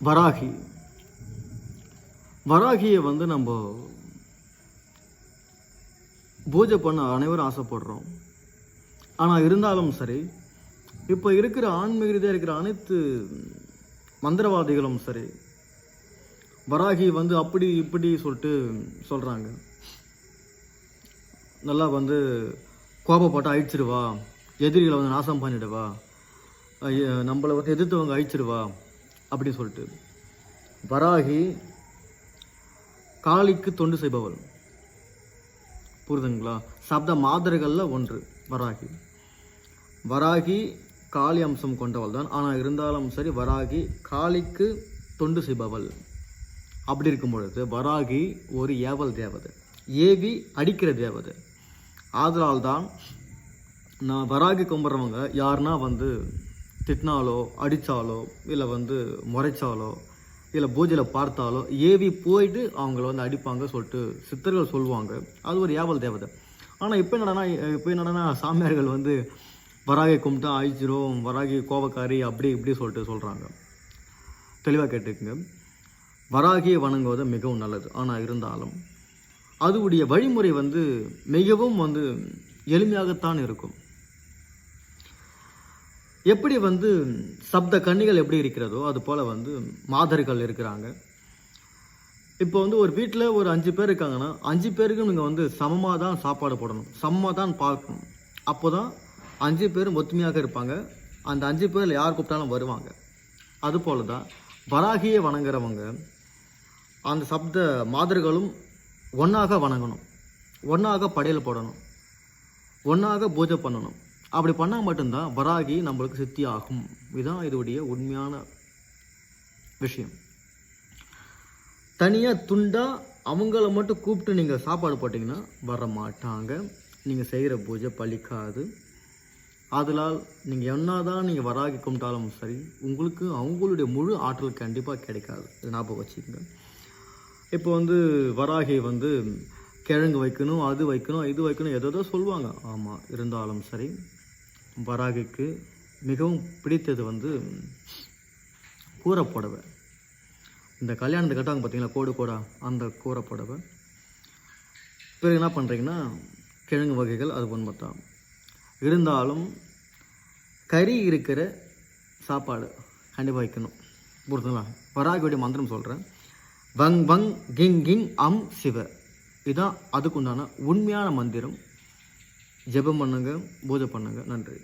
வராகி. வராகியை வந்து நம்ம பூஜை பண்ண அனைவரும் ஆசைப்படுறோம். ஆனால் இருந்தாலும் சரி இப்போ இருக்கிற ஆன்மீக ரீதியாக இருக்கிற அனைத்து மந்திரவாதிகளும் சரி வராகி வந்து அப்படி இப்படி சொல்லிட்டு சொல்கிறாங்க நல்லா வந்து கோபப்பட்டு அழிச்சிடுவா எதிரிகளை வந்து நாசம் பண்ணிடுவா நம்மளை வந்து எதிர்த்தவங்க அழிச்சிடுவா அப்படின்னு சொல்லிட்டு. வராகி காளிக்கு தொண்டு செய்பவள். புரிதுங்களா? சப்த மாதர்களில் ஒன்று வராகி. வராகி காளி அம்சம் கொண்டவள் தான். ஆனால் இருந்தாலும் சரி வராகி காளிக்கு தொண்டு செய்பவள். அப்படி இருக்கும் பொழுது வராகி ஒரு ஏவல் தேவதை. ஏவி அடிக்கிற தேவதை. ஆதலால் தான் நான் வராகி கும்பிட்றவங்க யாருன்னா வந்து திட்டினாலோ அடித்தாலோ இல்லை வந்து முறைச்சாலோ இல்லை பூஜையில் பார்த்தாலோ ஏவி போயிட்டு அவங்கள வந்து அடிப்பாங்க சொல்லிட்டு சித்தர்கள் சொல்லுவாங்க. அது ஒரு ஏவல் தேவதை. ஆனால் இப்போ என்னடனா இப்போ என்னடனா சாமியார்கள் வந்து வராகி கும்பிட்டா அழிச்சிரும் வராகி கோபக்காரி அப்படி இப்படி சொல்லிட்டு சொல்கிறாங்க தெளிவாக கேட்டுக்குங்க. வராகியை வணங்குவது மிகவும் நல்லது. ஆனால் இருந்தாலும் அதுவுடைய வழிமுறை வந்து மிகவும் வந்து எளிமையாகத்தான் இருக்கும். எப்படி வந்து சப்த கன்னிகள் எப்படி இருக்கிறதோ அது போல் வந்து மாதர்கள் இருக்கிறாங்க. இப்போ வந்து ஒரு வீட்டில் ஒரு அஞ்சு பேர் இருக்காங்கன்னா அஞ்சு பேருக்கும் நீங்கள் வந்து சமமாக தான் சாப்பாடு போடணும். சமமாக தான் பார்க்கணும். அப்போ தான் அஞ்சு பேரும் ஒத்துமையாக இருப்பாங்க. அந்த அஞ்சு பேரில் யார் கூப்பிட்டாலும் வருவாங்க. அதுபோல் தான் வராகியை வணங்குறவங்க அந்த சப்த மாதர்களும் ஒன்றாக வணங்கணும். ஒன்றாக படையல் போடணும். ஒன்றாக பூஜை பண்ணணும். அப்படி பண்ணால் மட்டும்தான் வராகி நம்மளுக்கு சித்தி ஆகும் இதுதான் இதோடைய உண்மையான விஷயம். தனியாக துண்டாக அவங்கள மட்டும் கூப்பிட்டு நீங்கள் சாப்பாடு போட்டிங்கன்னா வர மாட்டாங்க நீங்கள் செய்கிற பூஜை பலிக்காது அதனால் நீங்கள் என்ன தான் நீங்கள் வராகி கும்பிட்டாலும் சரி உங்களுக்கு அவங்களுடைய முழு ஆற்றல் கண்டிப்பாக கிடைக்காது. ஞாபகம் வச்சுக்கோங்க. இப்போ வந்து வராகி வந்து கிழங்கு வைக்கணும் அது வைக்கணும் இது வைக்கணும் எதோ சொல்லுவாங்க. ஆமாம் இருந்தாலும் சரி வராகிக்கு மிகவும் பிடித்தது வந்து கூரைப்புடவை. இந்த கல்யாணத்துக்கு கட்டாங்க பார்த்தீங்களா கோடு கோடா அந்த கூரைப்புடவை. பிறகு என்ன பண்ணுறீங்கன்னா கிழங்கு வகைகள் அது ஒன்று தான் இருந்தாலும் கறி இருக்கிற சாப்பாடு கண்டிப்பாக வைக்கணும். புரியுதுங்களா வராகியோடைய மந்திரம் சொல்கிறேன் வங் வங் கிங் கிங் அம் சிவ. இதுதான் அதுக்குண்டான உண்மையான மந்திரம். ஜெபம் பண்ணுங்க பூஜை பண்ணுங்க. நன்றி.